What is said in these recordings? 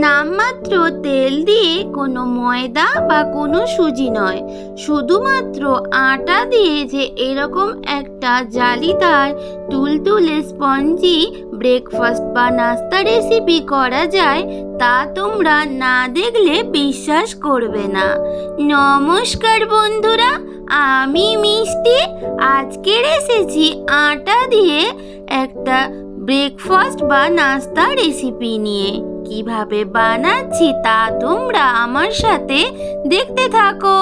নামমাত্র তেল দিয়ে কোনো ময়দা বা কোনো সুজি নয়। শুধুমাত্র আটা দিয়ে যে এরকম একটা জালিদার, তুলতুলে স্পঞ্জি ব্রেকফাস্ট বা নাস্তা রেসিপি করা যায়, তা তোমরা না দেখলে বিশ্বাস করবে না। নমস্কার বন্ধুরা, আমি মিষ্টি। আজকের এসেছি আটা দিয়ে একটা ব্রেকফাস্ট বা নাস্তা রেসিপি নিয়ে। কীভাবে বানাচ্ছি তা তোমরা আমার সাথে দেখতে থাকো।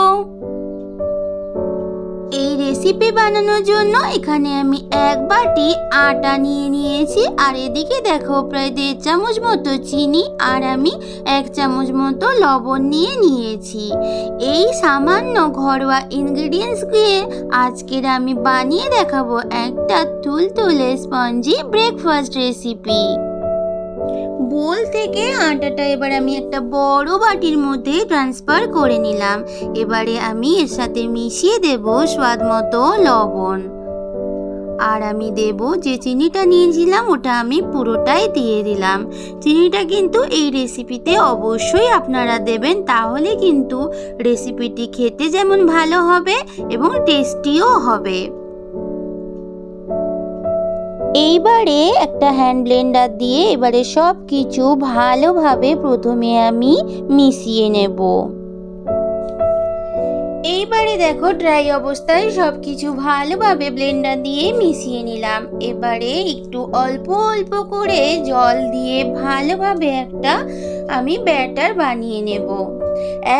এই রেসিপি বানানোর জন্য এখানে আমি এক বাটি আটা নিয়ে নিয়েছি। আর এদিকে দেখো, প্রায় দেড় চামচ মতো চিনি আর আমি এক চামচ মতো লবণ নিয়ে নিয়েছি। এই সামান্য ঘরোয়া ইনগ্রিডিয়েন্টস দিয়ে আজকের আমি বানিয়ে দেখাবো একটা তুলতুলে স্পঞ্জি ব্রেকফাস্ট রেসিপি বোল থেকে আটাটা এবার আমি একটা বড় বাটির মধ্যে ট্রান্সফার করে নিলাম। এবারে আমি এর সাথে মিশিয়ে দেব স্বাদ মতো লবণ। আর আমি দেব যে চিনিটা নিয়েছিলাম, ওটা আমি পুরোটাই দিয়ে দিলাম। চিনিটা কিন্তু এই রেসিপিতে অবশ্যই আপনারা দেবেন, তাহলে কিন্তু রেসিপিটি খেতে যেমন ভালো হবে এবং টেস্টিও হবে। এইবারে একটা হ্যান্ড ব্লেন্ডার দিয়ে এবারে সব কিছু ভালোভাবে প্রথমে আমি মিশিয়ে নেব। এইবারে দেখো ড্রাই অবস্থায় সব কিছু ভালোভাবে ব্লেন্ডার দিয়ে মিশিয়ে নিলাম। এবারে একটু অল্প অল্প করে জল দিয়ে ভালোভাবে একটা আমি ব্যাটার বানিয়ে নেব।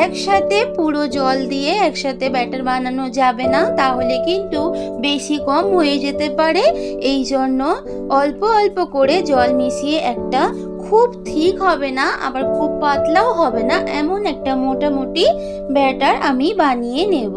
একসাথে পুরো জল দিয়ে একসাথে ব্যাটার বানানো যাবে না, তাহলে কিন্তু বেশি কম হয়ে যেতে পারে। এই জন্য অল্প অল্প করে জল মিশিয়ে একটা খুব ঠিক হবে না, আবার খুব পাতলাও হবে না, এমন একটা মোটামুটি ব্যাটার আমি বানিয়ে নেব।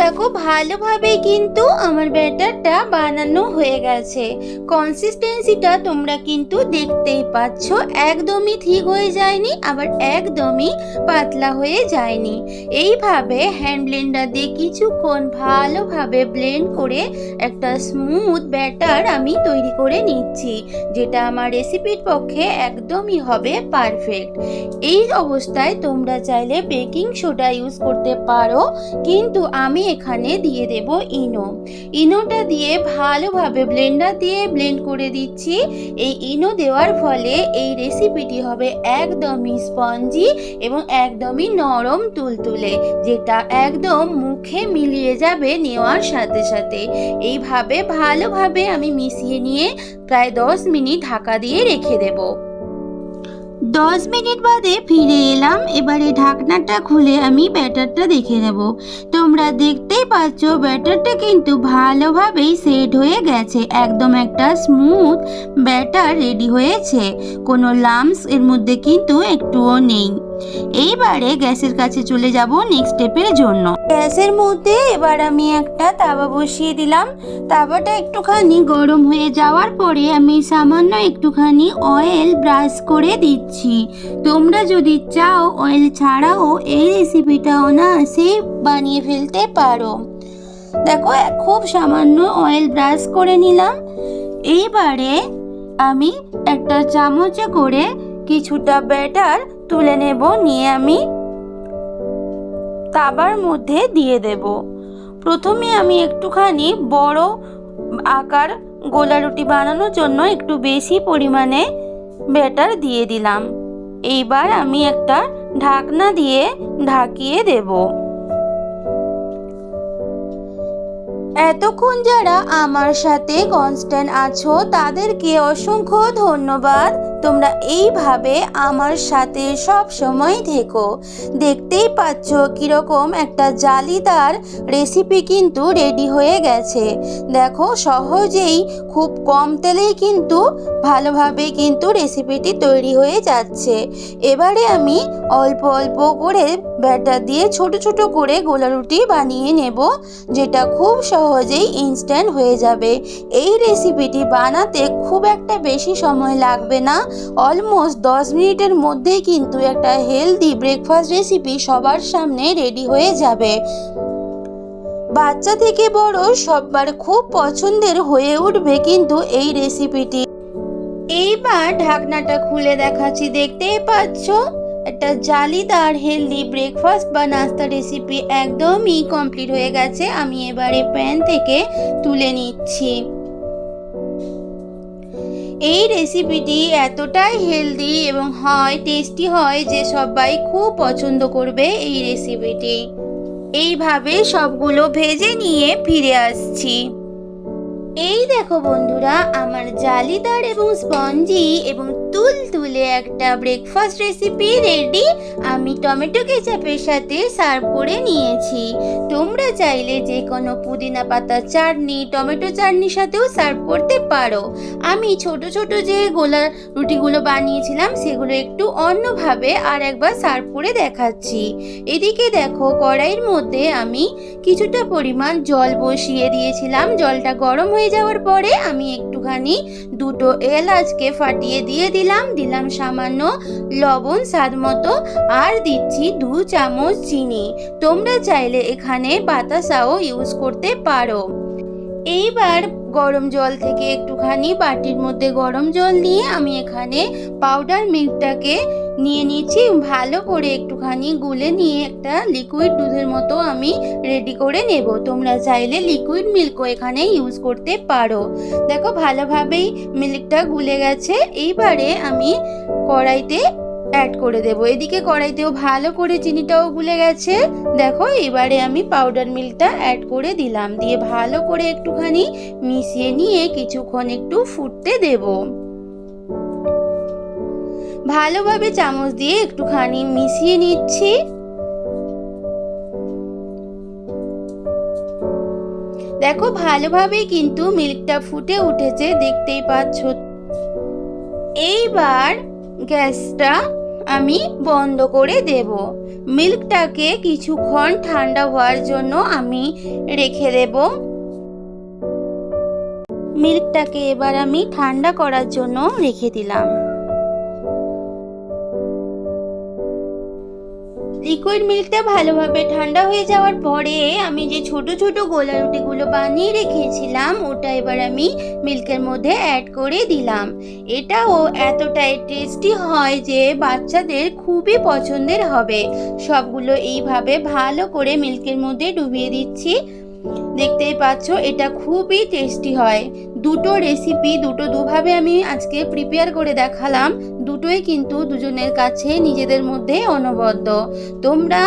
দেখো ভালোভাবে কিন্তু আমার ব্যাটারটা বানানো হয়ে গেছে। কনসিস্টেন্সিটা তোমরা কিন্তু দেখতেই পাচ্ছ, একদমই ঠিক হয়ে যায়নি, আবার একদমই পাতলা হয়ে যায়নি। এইভাবে হ্যান্ড ব্লেন্ডার দিয়ে কিছুক্ষণ ভালোভাবে ব্লেন্ড করে একটা স্মুথ ব্যাটার আমি তৈরি করে নিচ্ছি, যেটা আমার রেসিপির পক্ষে একদমই হবে পারফেক্ট এই অবস্থায় তোমরা চাইলে বেকিং সোডা ইউজ করতে পারো, কিন্তু আমি এখানে দিয়ে দেব ইনো। ইনোটা দিয়ে ভালোভাবে ব্লেন্ডার দিয়ে ব্লেন্ড করে দিচ্ছি। এই ইনো দেওয়ার ফলে এই রেসিপিটি হবে একদমই স্পঞ্জি এবং একদমই নরম তুলতুলে, যেটা একদম মুখে মিলিয়ে যাবে নেওয়ার সাথে সাথে। এইভাবে ভালোভাবে আমি মিশিয়ে নিয়ে প্রায় দশ মিনিট ঢাকা দিয়ে রেখে দেবো। দশ মিনিট বাদে ফিরে এলাম। এবারে ঢাকনাটা খুলে আমি ব্যাটারটা দেখে নেব। তোমরা দেখতেই পাচ্ছ ব্যাটারটা কিন্তু ভালোভাবেই সেট হয়ে গেছে। একদম একটা স্মুথ ব্যাটার রেডি হয়েছে। কোনো লামস এর মধ্যে কিন্তু একটুও নেই। এইবারে গ্যাসের কাছে চলে যাব নেক্সট স্টেপের জন্য। গ্যাসের মধ্যে এবার আমি একটা তাওয়া বসিয়ে দিলাম। তাওয়াটা একটুখানি গরম হয়ে যাওয়ার পরে আমি সামান্য একটুখানি অয়েল ব্রাশ করে দিচ্ছি। তোমরা যদি চাও অয়েল ছাড়াও এই রেসিপিটা অনায়াসে বানিয়ে ফেলতে পারো। দেখো, খুব সামান্য অয়েল ব্রাশ করে নিলাম। এইবারে আমি একটা চামচে করে কিছুটা ব্যাটার তুলে নেব, নিয়ে আমি তাবার মধ্যে দিয়ে দেব। প্রথমে আমি একটুখানি বড় আকার গোলা রুটি বানানোর জন্য একটু বেশি পরিমাণে ব্যাটার দিয়ে দিলাম। এইবার আমি একটা ঢাকনা দিয়ে ঢাকিয়ে দেবো। এতক্ষণ যারা আমার সাথে কনস্ট্যান্ট আছো, তাদেরকে অসংখ্য ধন্যবাদ। তোমরা এইভাবে আমার সাথে সব সময় থেকো। দেখতেই পাচ্ছ কীরকম একটা জালিদার রেসিপি কিন্তু রেডি হয়ে গেছে। দেখো, সহজেই খুব কম তেলেই কিন্তু ভালোভাবে কিন্তু রেসিপিটি তৈরি হয়ে যাচ্ছে। এবারে আমি অল্প অল্প করে ব্যাটার দিয়ে ছোট ছোট করে গোলা রুটি বানিয়ে নেব, যেটা খুব সহজেই ইনস্ট্যান্ট হয়ে যাবে। এই রেসিপিটি বানাতে খুব একটা বেশি সময় লাগবে না। অলমোস্ট দশ মিনিটের মধ্যেই কিন্তু একটা হেলদি ব্রেকফাস্ট রেসিপি সবার সামনে রেডি হয়ে যাবে। বাচ্চা থেকে বড় সবার খুব পছন্দের হয়ে উঠবে কিন্তু এই রেসিপিটি এইবার ঢাকনাটা খুলে দেখাচ্ছি, দেখতেই পাচ্ছ? একটা জালিদার হেলদি ব্রেকফাস্ট বা নাস্তা রেসিপি একদমই কমপ্লিট হয়ে গেছে। আমি এবারে প্যান থেকে তুলে নিচ্ছি। এই রেসিপিটি এতটাই হেলদি এবং হয় টেস্টি হয় যে সবাই খুব পছন্দ করবে এই রেসিপিটি এইভাবে সবগুলো ভেজে নিয়ে ফিরে আসছি। এই দেখো বন্ধুরা, আমার জালিদার এবং স্পঞ্জি এবং তুল তুলে একটা ব্রেকফাস্ট রেসিপি রেডি আমি টমেটো কেচাপের সাথে সার্ভ করে নিয়েছি। তোমরা চাইলে যে কোনো পুদিনা পাতা চাটনি, টমেটো চাটনির সাথেও সার্ভ করতে পারো। আমি ছোট ছোট যে গোলা রুটিগুলো বানিয়েছিলাম, সেগুলো একটু অন্যভাবে আর একবার সার্ভ করে দেখাচ্ছি। এদিকে দেখো, কড়াইয়ের মধ্যে আমি কিছুটা পরিমাণ জল বসিয়ে দিয়েছিলাম। জলটা গরম হয়ে যাওয়ার পরে আমি একটুখানি দুটো এলাচকে ফাটিয়ে দিয়ে দিলাম। দিলাম সামান্য লবণ, স্বাদ মতো, আর দিচ্ছি দু চামচ চিনি। তোমরা চাইলে এখানে বাতাসাও ইউজ করতে পারো। এইবার গরম জল থেকে একটুখানি বাটির মধ্যে গরম জল নিয়ে আমি এখানে পাউডার মিল্কটাকে নিয়ে নিচ্ছি ভালো করে একটুখানি গুলে নিয়ে একটা লিকুইড দুধের মতো আমি রেডি করে নেব। তোমরা চাইলে লিকুইড মিল্কও এখানে ইউজ করতে পারো। দেখো ভালোভাবেই মিল্কটা গুলে গেছে। এইবারে আমি কড়াইতে অ্যাড করে দেবো। এদিকে কড়াইতেও ভালো করে চিনিটাও গুলে গেছে। দেখো, এবারে আমি পাউডার মিল্কটা অ্যাড করে দিলাম। দিয়ে ভালো করে একটুখানি মিশিয়ে নিয়ে কিছুক্ষণ একটু ফুটতে দেবো। ভালোভাবে চামচ দিয়ে একটুখানি মিশিয়ে নিচ্ছি। দেখো ভালোভাবে কিন্তু মিল্কটা ফুটে উঠেছে, দেখতেই পাচ্ছ। এইবার গ্যাসটা আমি বন্ধ করে দেব। মিল্কটাকে কিছুক্ষণ ঠান্ডা হওয়ার জন্য আমি রেখে দেব। মিল্কটাকে এবার আমি ঠান্ডা করার জন্য রেখে দিলাম। লিকুইড মিল্কটা ভালোভাবে ঠান্ডা হয়ে যাওয়ার পরে আমি যে ছোট ছোট গোলা রুটিগুলো বানিয়ে রেখেছিলাম, ওটা এবার আমি মিল্কের মধ্যে অ্যাড করে দিলাম। এটাও এতটাই টেস্টি হয় যে বাচ্চাদের খুবই পছন্দের হবে। সবগুলো এইভাবে ভালো করে মিল্কের মধ্যে ডুবিয়ে দিচ্ছি। দেখতেই পাচ্ছ, এটা খুবই টেস্টি হয়। দুটো রেসিপি দুটো দুভাবে আমি আজকে প্রিপেয়ার করে দেখালাম। দুটোই কিন্তু দুজনের কাছে নিজেদের মধ্যে অনবদ্য। তোমরা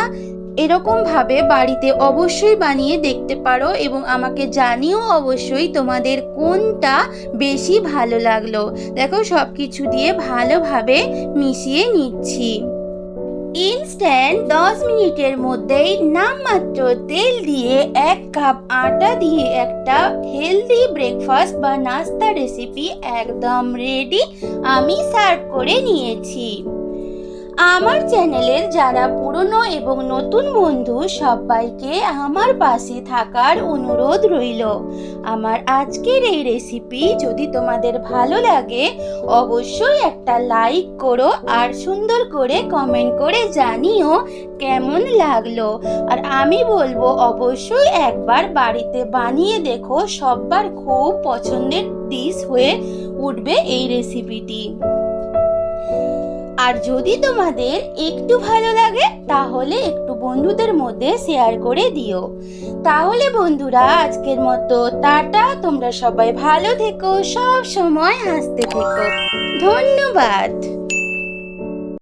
এরকমভাবে বাড়িতে অবশ্যই বানিয়ে দেখতে পারো এবং আমাকে জানিও অবশ্যই তোমাদের কোনটা বেশি ভালো লাগল। দেখো সব কিছু দিয়ে ভালোভাবে মিশিয়ে নিচ্ছি। ইনস্ট্যান্ট দশ মিনিটের মধ্যেই নামমাত্র তেল দিয়ে এক কাপ আটা দিয়ে একটা হেলদি ব্রেকফাস্ট বা নাস্তা রেসিপি একদম রেডি আমি সার্ভ করে নিয়েছি। আমার চ্যানেলের যারা পুরনো এবং নতুন বন্ধু সবাইকে আমার পাশে থাকার অনুরোধ রইল। আমার আজকের এই রেসিপি যদি তোমাদের ভালো লাগে অবশ্যই একটা লাইক করো আর সুন্দর করে কমেন্ট করে জানিও কেমন লাগল। আর আমি বলব, অবশ্যই একবার বাড়িতে বানিয়ে দেখো সবার খুব পছন্দের ডিশ হয়ে উঠবে এই রেসিপিটি আর যদি তোমাদের একটু ভালো লাগে, তাহলে একটু বন্ধুদের মধ্যে শেয়ার করে দিও। তাহলে বন্ধুরা, আজকের মতো টাটা। তোমরা সবাই ভালো থেকো, সব সময় হাসতে থেকো। ধন্যবাদ।